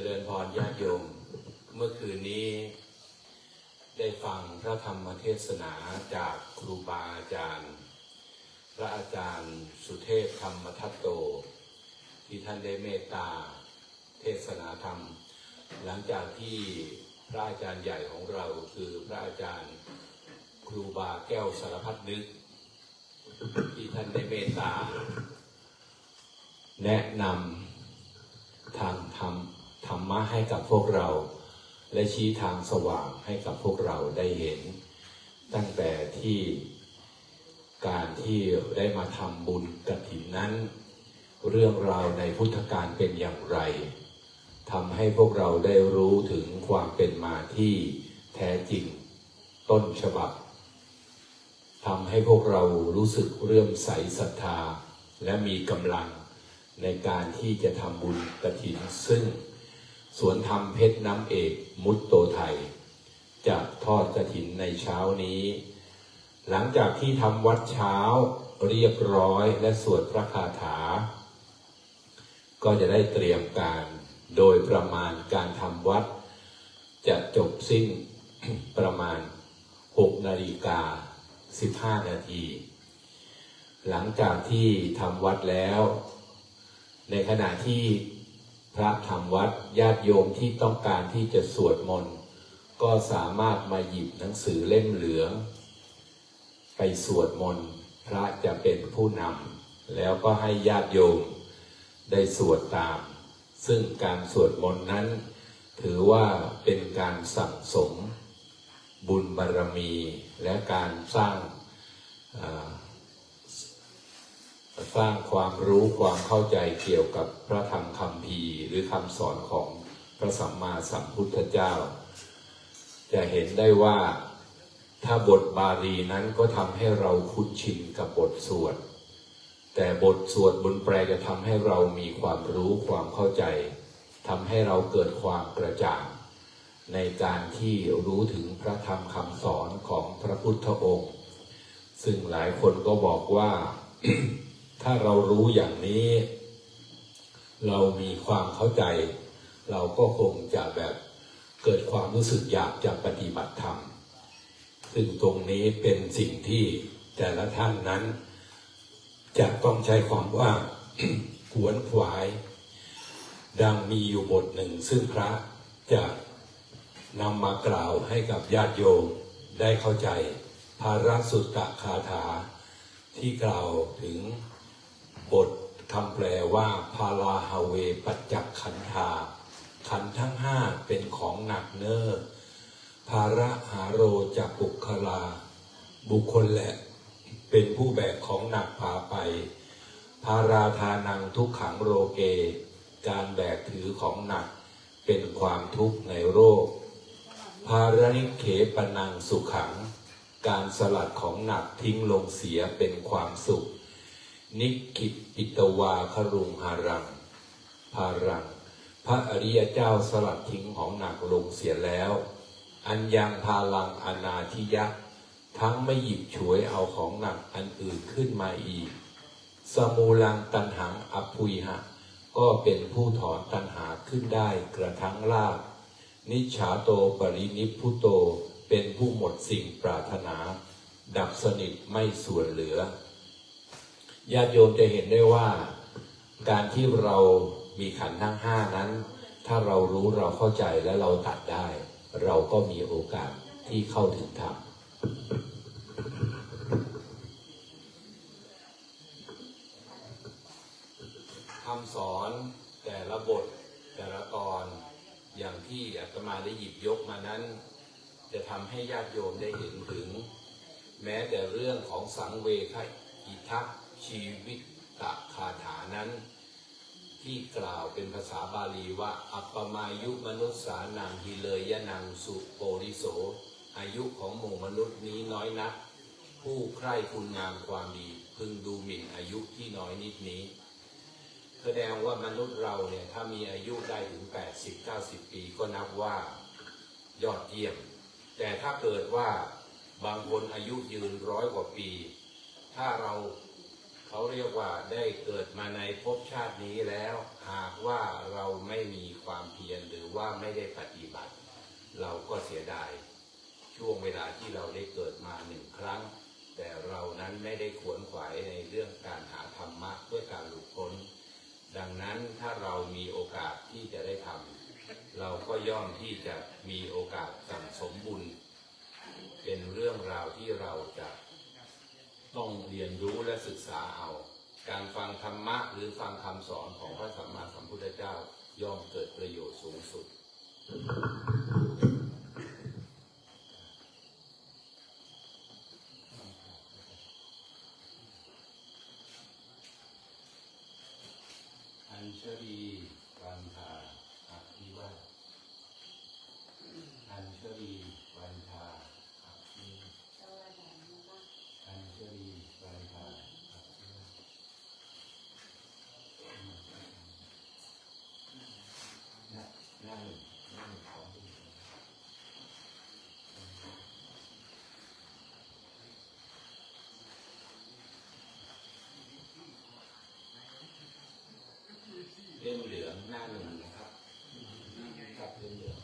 จริญพรญาติโยม เมื่อคืนนี้ได้ฟังพระธรรมเทศนาจากครูบาอาจารย์ พระอาจารย์สุเทพธรรมทัตโต ที่ท่านได้เมตตาเทศนาธรรม หลังจากที่พระอาจารย์ใหญ่ของเราคือพระอาจารย์ครูบาแก้วสารพัดนึก ที่ท่านได้เมตตา แนะนำทางธรรม ธรรมะให้กับพวกเรา และชี้ทางสว่างให้กับพวกเราได้เห็น ตั้งแต่ที่การที่ได้มาทำบุญกฐินนั้น เรื่องราวในพุทธการเป็นอย่างไรทำให้พวกเราได้รู้ถึงความเป็นมาที่แท้จริงต้นฉบับทำให้พวกเรารู้สึกเรื่มใสศรัทธา และมีกำลังในการที่จะทำบุญกฐินซึ่ง สวนธรรมเพชรน้ำเอกมุตโตไทย จะทอดกฐินในเช้านี้ หลังจากที่ทำวัดเช้าเรียบร้อยและสวดพระคาถา ก็จะได้เตรียมการโดยประมาณการทำวัด จะจบสิ้นประมาณ 6 นาฬิกา 15 นาที หลังจากที่ทำวัดแล้ว ในขณะที่ พระทำวัดญาติโยมที่ต้องการที่จะสวดมนต์ก็สามารถมาหยิบหนังสือเล่มเหลือง ไปสวดมนต์พระจะเป็นผู้นำแล้วก็ให้ญาติโยมได้สวดตาม ซึ่งการสวดมนต์นั้น ถือว่าเป็นการสั่งสมบุญบารรมี และการสร้างา สร้างความรู้ความเข้าใจเกี่ยวกับพระธรรมคำพีหรือคำสอนของพระสัมมาสัมพุทธเจ้า จะเห็นได้ว่าถ้าบทบาลีนั้นก็ทำให้เราคุ้นชินกับบทสวด แต่บทสวดบนแปลจะทำให้เรามีความรู้ความเข้าใจทำให้เราเกิดความกระจ่าง ในการที่รู้ถึงพระธรรมคำสอนของพระพุทธองค์ ซึ่งหลายคนก็บอกว่า ถ้าเรารู้อย่างนี้ เรามีความเข้าใจ เราก็คงจะแบบเกิดความรู้สึกอยากจะปฏิบัติธรรม ซึ่งตรงนี้เป็นสิ่งที่แต่ละท่านนั้น จะต้องใช้ความว่าขวนขวาย ดังมีอยู่บทหนึ่ง ซึ่งพระจะนำมากล่าวให้กับญาติโยมได้เข้าใจ ภารสุตตะคาถาที่กล่าวถึง บทคำแปลว่าพาลาฮาเวปัจจักขันธา ขันทั้งห้าเป็นของหนักเน้อภาระหาโรจากบุคลา บุคคลแหละเป็นผู้แบกของหนักพาไป ภาราทานังทุกขังโรเก การแบกถือของหนักเป็นความทุกข์ในโรค ภารนิเขปนังสุขัง การสลัดของหนักทิ้งลงเสียเป็นความสุข นิกิตปิตวาครุงหารังภารัง พระอริยเจ้าสลัดทิ้งของหนักลงเสียแล้ว อันยังพาลังอนาทิยะ ทั้งไม่หยิบฉวยเอาของหนักอันอื่นขึ้นมาอีก สมูลังตันหังอภุยหะ ก็เป็นผู้ถอนตันหาขึ้นได้กระทั่งลาบนิจฉาโตปรินิพพุโตเป็นผู้หมดสิ่งปรารถนา ดับสนิทไม่ส่วนเหลือ ญาติโยมจะเห็นได้ว่า การที่เรามีขันธ์ทั้งห้านั้น ถ้าเรารู้เราเข้าใจและเราตัดได้ เราก็มีโอกาสที่เข้าถึงธรรมคำสอนแต่ละบทแต่ละตอนอย่างที่อาตมาได้หยิบยกมานั้น จะทำให้ญาติโยมได้เห็นถึง แม้แต่เรื่องของสังเวคอิทัก ชีวิตตะคาถานั้น ที่กล่าวเป็นภาษาบาลีว่า อัปปมายุมนุษย์สานังฮิเลยยนังสุโปริโส อายุของหมู่มนุษย์นี้น้อยนัก ผู้ใคร่คุณงามความดีพึงดูหมิ่นอายุที่น้อยนิดนี้ แสดงว่ามนุษย์เราเนี่ย ถ้ามีอายุได้ถึง 80-90 ปีก็นับว่ายอดเยี่ยม แต่ถ้าเกิดว่าบางคนอายุยืนร้อยกว่าปี ถ้าเรา เขาเรียกว่าได้เกิดมาในภพชาตินี้แล้ว หากว่าเราไม่มีความเพียรหรือว่าไม่ได้ปฏิบัติ เราก็เสียดาย ช่วงเวลาที่เราได้เกิดมาหนึ่งครั้ง แต่เรานั้นไม่ได้ขวนขวายในเรื่องการหาธรรมะเพื่อการหลุดพ้น ดังนั้นถ้าเรามีโอกาสที่จะได้ทำเราก็ย่อมที่จะมีโอกาสสั่งสมบุญ เป็นเรื่องราวที่เราจะ ต้องเรียนรู้และศึกษาเอา การฟังธรรมะหรือฟังคำสอนของพระสัมมาสัมพุทธเจ้าย่อมเกิดประโยชน์สูงสุด อัญชลีวันทาอภิวาทอัญชลีวันทาอภิวาทอัญชลีวันทาอภิวาทหน้าหน้าหนึ่งหน้าหนึ่งของดูเล่มเหลืองหน้าหนึ่งนะครับครับเล่มเหลือ